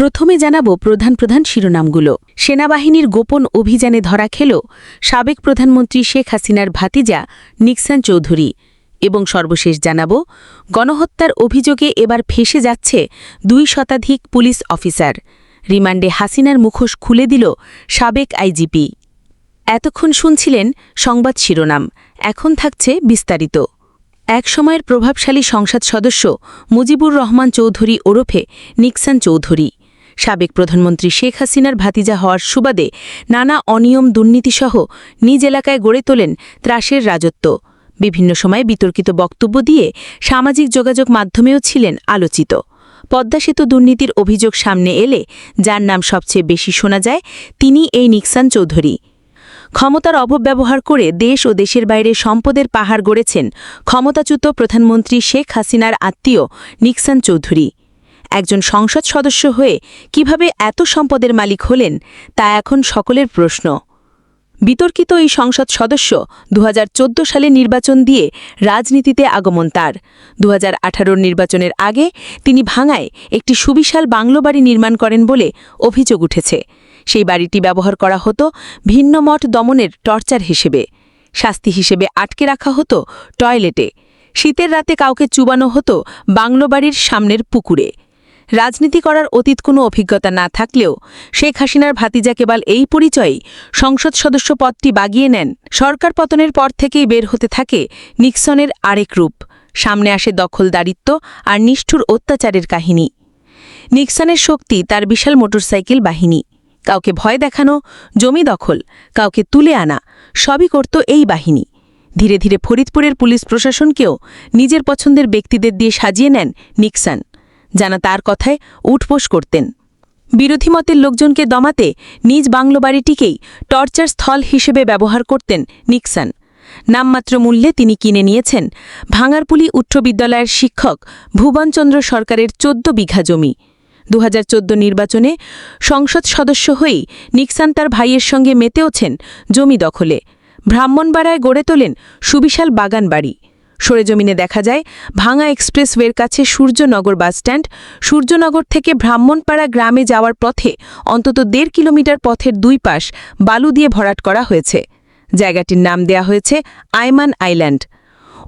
প্রথমে জানাব প্রধান প্রধান শিরোনামগুলো। সেনাবাহিনীর গোপন অভিযানে ধরা খেল সাবেক প্রধানমন্ত্রী শেখ হাসিনার ভাতিজা নিক্সান চৌধুরী। এবং সর্বশেষ জানাব, গণহত্যার অভিযোগে এবার ফেসে যাচ্ছে দুই শতাধিক পুলিশ অফিসার। রিমান্ডে হাসিনার মুখোশ খুলে দিল সাবেক আইজিপি। এতক্ষণ শুনছিলেন সংবাদ শিরোনাম, এখন থাকছে বিস্তারিত। এক সময়ের প্রভাবশালী সংসদ সদস্য মুজিবুর রহমান চৌধুরী ওরফে নিক্সান চৌধুরী। সাবেক প্রধানমন্ত্রী শেখ হাসিনার ভাতিজা হওয়ার সুবাদে নানা অনিয়ম দুর্নীতিসহ নিজ এলাকায় গড়ে তোলেন ত্রাসের রাজত্ব। বিভিন্ন সময়ে বিতর্কিত বক্তব্য দিয়ে সামাজিক যোগাযোগ মাধ্যমেও ছিলেন আলোচিত। পদ্মা সেতু দুর্নীতির অভিযোগ সামনে এলে, যার নাম সবচেয়ে বেশি শোনা যায়, তিনি এই নিক্সান চৌধুরী। ক্ষমতার অপব্যবহার করে দেশ ও দেশের বাইরে সম্পদের পাহাড় গড়েছেন ক্ষমতাচ্যুত প্রধানমন্ত্রী শেখ হাসিনার আত্মীয় নিক্সান চৌধুরী। একজন সংসদ সদস্য হয়ে কীভাবে এত সম্পদের মালিক হলেন, তা এখন সকলের প্রশ্ন। বিতর্কিত এই সংসদ সদস্য দু হাজার চোদ্দ সালে নির্বাচন দিয়ে রাজনীতিতে আগমন তার। দু হাজার নির্বাচনের আগে তিনি ভাঙায় একটি সুবিশাল বাংলো বাড়ি নির্মাণ করেন বলে অভিযোগ উঠেছে। সেই বাড়িটি ব্যবহার করা হতো ভিন্ন মঠ দমনের টর্চার হিসেবে। শাস্তি হিসেবে আটকে রাখা হতো টয়লেটে। শীতের রাতে কাউকে চুবানো হতো বাংলো বাড়ির সামনের পুকুরে। রাজনীতি করার অতীত কোনো অভিজ্ঞতা না থাকলেও শেখ হাসিনার ভাতিজা কেবল এই পরিচয়ে সংসদ সদস্য পদটি বাগিয়ে নেন। সরকার পতনের পর থেকেই বের হতে থাকে নিক্সনের আরেক রূপ। সামনে আসে দখলদারিত্ব আর নিষ্ঠুর অত্যাচারের কাহিনী। নিক্সনের শক্তি তার বিশাল মোটরসাইকেল বাহিনী। কাউকে ভয় দেখানো, জমি দখল, কাউকে তুলে আনা, সবই করত এই বাহিনী। ধীরে ধীরে ফরিদপুরের পুলিশ প্রশাসনকেও নিজের পছন্দের ব্যক্তিদের দিয়ে সাজিয়ে নেন নিক্সান। জানা তার কথায় উঠবোস করতেন। বিরোধী মতের লোকজনকে দমাতে নিজ বাংলো বাড়িটিকেই টর্চার স্থল হিসেবে ব্যবহার করতেন নিক্সান। নামমাত্র মূল্যে তিনি কিনে নিয়েছেন ভাঙারপুলি উচ্চ বিদ্যালয়ের শিক্ষক ভুবনচন্দ্র সরকারের চোদ্দ বিঘা জমি। দু হাজার চোদ্দ নির্বাচনে সংসদ সদস্য হয়েই নিক্সান তার ভাইয়ের সঙ্গে মেতেওছেন জমি দখলে। ব্রাহ্মণবাড়ায় গড়ে তোলেন সুবিশাল বাগান বাড়ি সরেজমিনে দেখা যায় ভাঙা এক্সপ্রেসওয়ের কাছে সূর্যনগর বাসস্ট্যান্ড। সূর্যনগর থেকে ব্রাহ্মণপাড়া গ্রামে যাওয়ার পথে অন্তত দেড় কিলোমিটার পথের দুই পাশ বালু দিয়ে ভরাট করা হয়েছে। জায়গাটির নাম দেয়া হয়েছে আইমান আইল্যান্ড।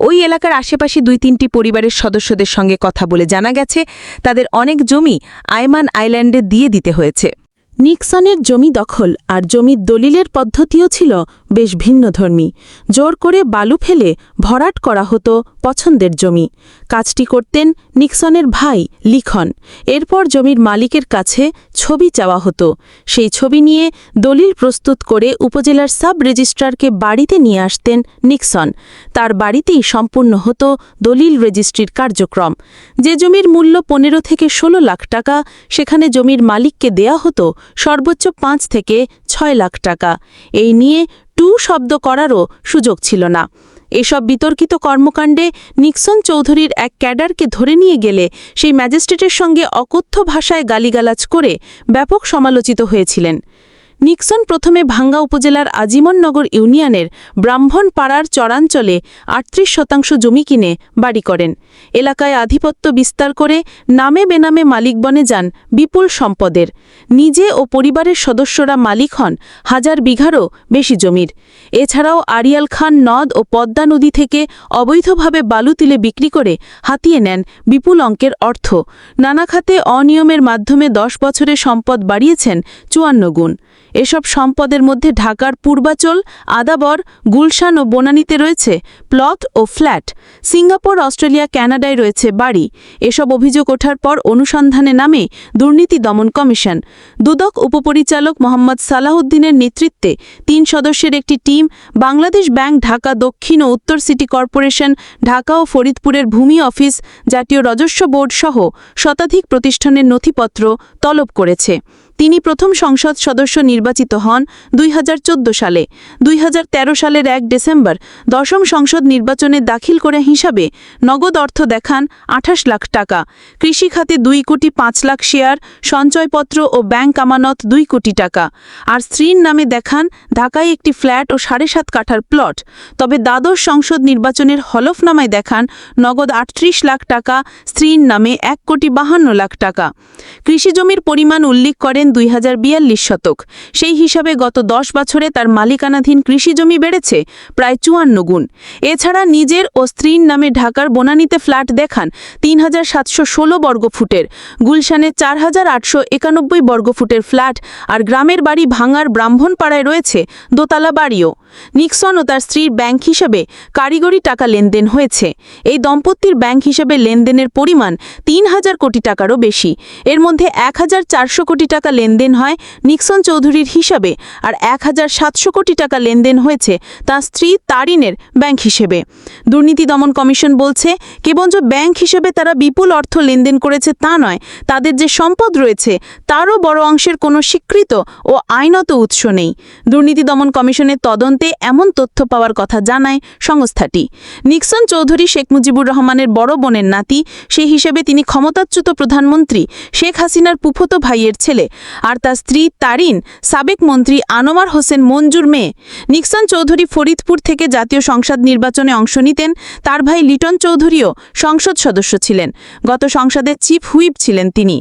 ওই এলাকার আশেপাশে দুই তিনটি পরিবারের সদস্যদের সঙ্গে কথা বলে জানা গেছে, তাদের অনেক জমি আইমান আইল্যান্ডে দিয়ে দিতে হয়েছে। নিক্সনের জমি দখল আর জমির দলিলের পদ্ধতিও ছিল বেশ ভিন্নধর্মী। জোর করে বালু ফেলে ভরাট করা হতো পছন্দের জমি। কাজটি করতেন নিক্সনের ভাই লিখন। এরপর জমির মালিকের কাছে ছবি চাওয়া হতো। সেই ছবি নিয়ে দলিল প্রস্তুত করে উপজেলার সাব রেজিস্ট্রারকে বাড়িতে নিয়ে আসতেন নিক্সন। তার বাড়িতেই সম্পূর্ণ হতো দলিল রেজিস্ট্রির কার্যক্রম। যে জমির মূল্য পনেরো থেকে ১৬ লাখ টাকা, সেখানে জমির মালিককে দেয়া হতো সর্বোচ্চ পাঁচ থেকে ছয় লাখ টাকা। এই নিয়ে টু শব্দ করারও সুযোগ ছিল না। এসব বিতর্কিত কর্মকাণ্ডে নিক্সন চৌধুরীর এক ক্যাডারকে ধরে নিয়ে গেলে সেই ম্যাজিস্ট্রেটের সঙ্গে অকথ্য ভাষায় গালিগালাজ করে ব্যাপক সমালোচিত হয়েছিলেন। নিক্সন প্রথমে ভাঙ্গা উপজেলার আজিমননগর ইউনিয়নের ব্রাহ্মণপাড়ার চরাঞ্চলে আটত্রিশ শতাংশ জমি কিনে বাড়ি করেন। এলাকায় আধিপত্য বিস্তার করে নামে বেনামে মালিক বনে যান বিপুল সম্পদের। নিজে ও পরিবারের সদস্যরা মালিক হন হাজার বিঘারও বেশি জমির। এছাড়াও আরিয়াল খান নদ ও পদ্মা নদী থেকে অবৈধভাবে বালু তুলে বিক্রি করে হাতিয়ে নেন বিপুল অঙ্কের অর্থ। নানা খাতে অনিয়মের মাধ্যমে দশ বছরে সম্পদ বাড়িয়েছেন চুয়ান্ন গুণ। এসব সম্পদের মধ্যে ঢাকার পূর্বাচল, আদাবর, গুলশান ও বনানীতে রয়েছে প্লট ও ফ্ল্যাট। সিঙ্গাপুর, অস্ট্রেলিয়া, ক্যানাডায় রয়েছে বাড়ি। এসব অভিযোগ ওঠার পর অনুসন্ধানে নামে দুর্নীতি দমন কমিশন। দুদক উপপরিচালক মোহাম্মদ সালাহউদ্দিনের নেতৃত্বে তিন সদস্যের একটি টিম বাংলাদেশ ব্যাংক ঢাকা, দক্ষিণ ও উত্তর সিটি কর্পোরেশন, ঢাকা ও ফরিদপুরের ভূমি অফিস, জাতীয় রাজস্ব বোর্ড সহ শতাধিক প্রতিষ্ঠানের নথিপত্র তলব করেছে। তিনি প্রথম সংসদ সদস্য নির্বাচিত হন দুই হাজার চোদ্দ সালে। দুই হাজার তেরো সালের এক ডিসেম্বর দশম সংসদ নির্বাচনে দাখিল করে হিসাবে নগদ অর্থ দেখান আঠাশ লাখ টাকা। কৃষি খাতে দুই কোটি পাঁচ লাখ শেয়ার, সঞ্চয়পত্র ও ব্যাংক আমানত দুই কোটি টাকা। আর স্ত্রীর নামে দেখান ঢাকায় একটি ফ্ল্যাট ও সাড়ে সাত কাঠার প্লট। তবে দ্বাদশ সংসদ নির্বাচনের হলফনামায় দেখান নগদ আটত্রিশ লাখ টাকা, স্ত্রীর নামে এক কোটি বাহান্ন লাখ টাকা। কৃষিজমির পরিমাণ উল্লেখ করেন দুই হাজার বিয়াল্লিশ শতক। সেই হিসাবে গত দশ বছরে তার মালিকানাধীন কৃষিজমি বেড়েছে প্রায় চুয়ান্ন গুণ। এছাড়া নিজের ও স্ত্রীর নামে ঢাকার বনানীতে ফ্ল্যাট দেখান তিন হাজার সাতশো ষোলো বর্গফুটের গুলশানে চার হাজার আটশো একানব্বই বর্গফুটের ফ্ল্যাট আর গ্রামের বাড়ি ভাঙার ব্রাহ্মণপাড়ায় রয়েছে দোতলা বাড়িও। নিক্সন ও তার স্ত্রীর ব্যাংক হিসাবে কারিগরি টাকা লেনদেন হয়েছে। এই দম্পতির ব্যাংক হিসাবে লেনদেনের পরিমাণ তিন হাজার কোটি টাকারও বেশি। এর মধ্যে এক হাজার চারশো কোটি টাকা লেনদেন হয় নিক্সন চৌধুরীর হিসাবে আর এক হাজার সাতশো কোটি টাকা লেনদেন হয়েছে তার স্ত্রী তারিনের ব্যাংক হিসেবে। দুর্নীতি দমন কমিশন বলছে, কেবল যে ব্যাংক হিসেবে তারা বিপুল অর্থ লেনদেন করেছে তা নয়, তাদের যে সম্পদ রয়েছে তারও বড় অংশের কোনো স্বীকৃত ও আইনত উৎস নেই। দুর্নীতি দমন কমিশনের তদন্তে এমন তথ্য পাওয়ার কথা জানায় সংস্থাটি। নিক্সন চৌধুরী শেখ মুজিবুর রহমানের বড় বোনের নাতি সেই হিসেবে তিনি ক্ষমতাচ্যুত প্রধানমন্ত্রী শেখ হাসিনার পুফতো ভাইয়ের ছেলে আর তার স্ত্রী তারিন, সাবেক মন্ত্রী আনোয়ার হোসেন মঞ্জুর মেয়ে। নিক্সন চৌধুরী ফরিদপুর থেকে জাতীয় সংসদ নির্বাচনে অংশ নিতেন। তার ভাই লিটন চৌধুরীও সংসদ সদস্য ছিলেন। গত সংসদের চিফ হুইপ ছিলেন তিনি।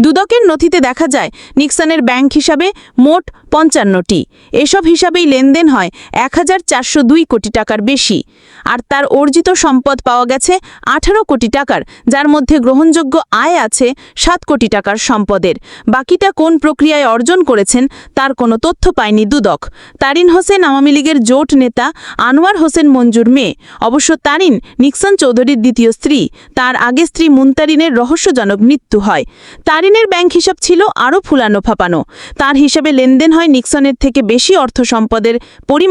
দুদকের নথিতে দেখা যায়, নিক্সনের ব্যাংক হিসাবে মোট পঞ্চান্নটি। এসব হিসাবেই লেনদেন হয় এক হাজার চারশো দুই কোটি টাকার বেশি। আর তার অর্জিত সম্পদ পাওয়া গেছে আঠারো কোটি টাকার, যার মধ্যে গ্রহণযোগ্য আয় আছে সাত কোটি টাকার সম্পদের। বাকিটা কোন প্রক্রিয়ায় অর্জন করেছেন তার কোনো তথ্য পায়নি দুদক। তারিন হোসেন আওয়ামী লীগের জোট নেতা আনোয়ার হোসেন মঞ্জুর মেয়ে। অবশ্য তারিন নিক্সন চৌধুরীর দ্বিতীয় স্ত্রী। তার আগে স্ত্রী মুনতারিনের রহস্যজনক মৃত্যু হয়। তারিনের ব্যাংক হিসাব ছিল আরও ফুলানো ফাপানো। তার হিসাবে লেনদেন হয় নিক্সনের থেকে বেশি অর্থ সম্পদের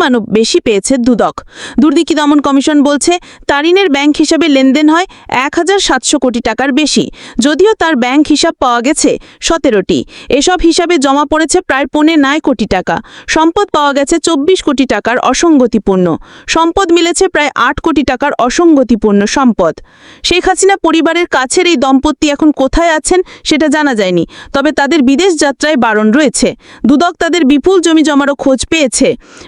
পরিমাণও বেশি পেয়েছে দুদক। দুর্নীতি দমন কমিশন বলছে, তারিনের ব্যাংক হিসাবে লেনদেন হয় এক হাজার সাতশো কোটি টাকার বেশি। যদিও তার ব্যাংক হিসাব পাওয়া গেছে সতেরোটি। এসব হিসাবে জমা পড়েছে প্রায় পৌনে নয় কোটি টাকা। সম্পদ পাওয়া গেছে চব্বিশ কোটি টাকার অসঙ্গতিপূর্ণ। সম্পদ মিলেছে প্রায় আট কোটি টাকার অসঙ্গতিপূর্ণ সম্পদ। শেখ হাসিনা পরিবারের কাছের এই দম্পতি এখন কোথায় আছেন সেটা জানা যায়নি, তবে তাদের বিদেশ যাত্রায় বারণ রয়েছে। দুদক তাদের বিপুল জমি জমারও খোঁজ পেয়েছে।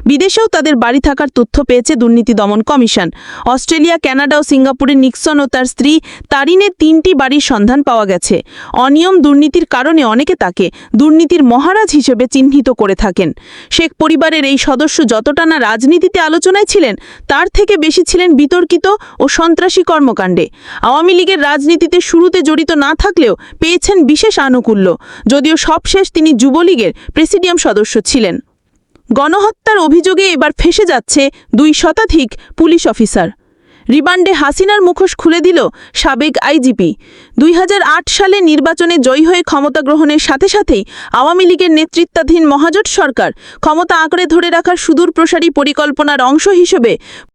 বিদেশেও তাদের বাড়ি থাকার তথ্য পেয়েছে দুর্নীতি দমন কমিশন। অস্ট্রেলিয়া, কানাডা ও সিঙ্গাপুরের নিক্সন ও তার স্ত্রী তারিনের তিনটি বাড়ির সন্ধান পাওয়া গেছে। অনিয়ম দুর্নীতির কারণে অনেকে তাকে দুর্নীতির মহারাজ হিসেবে চিহ্নিত করে থাকেন। শেখ পরিবারের এই সদস্য যতটা না রাজনীতিতে আলোচনায় ছিলেন, তার থেকে বেশি ছিলেন বিতর্কিত ও সন্ত্রাসী কর্মকাণ্ডে। আওয়ামী লীগের রাজনীতিতে শুরুতে জড়িত না থাকলেও পেয়েছেন বিশেষ আনুকূল্য। যদিও সবশেষ তিনি যুবলীগের প্রেসিডিয়াম সদস্য ছিলেন। গণহত্যার অভিযোগে এবার ফেসে যাচ্ছে দুই শতাধিক পুলিশ অফিসার। রিমান্ডে হাসিনার মুখোশ খুলে দিল সাবেক আইজিপি। দুই হাজার আট সালে নির্বাচনে জয়ী হয়ে ক্ষমতা গ্রহণের সাথে সাথেই আওয়ামী লীগের নেতৃত্বাধীন মহাজোট সরকার ক্ষমতা আঁকড়ে ধরে রাখার সুদূর প্রসারী পরিকল্পনার অংশ হিসেবে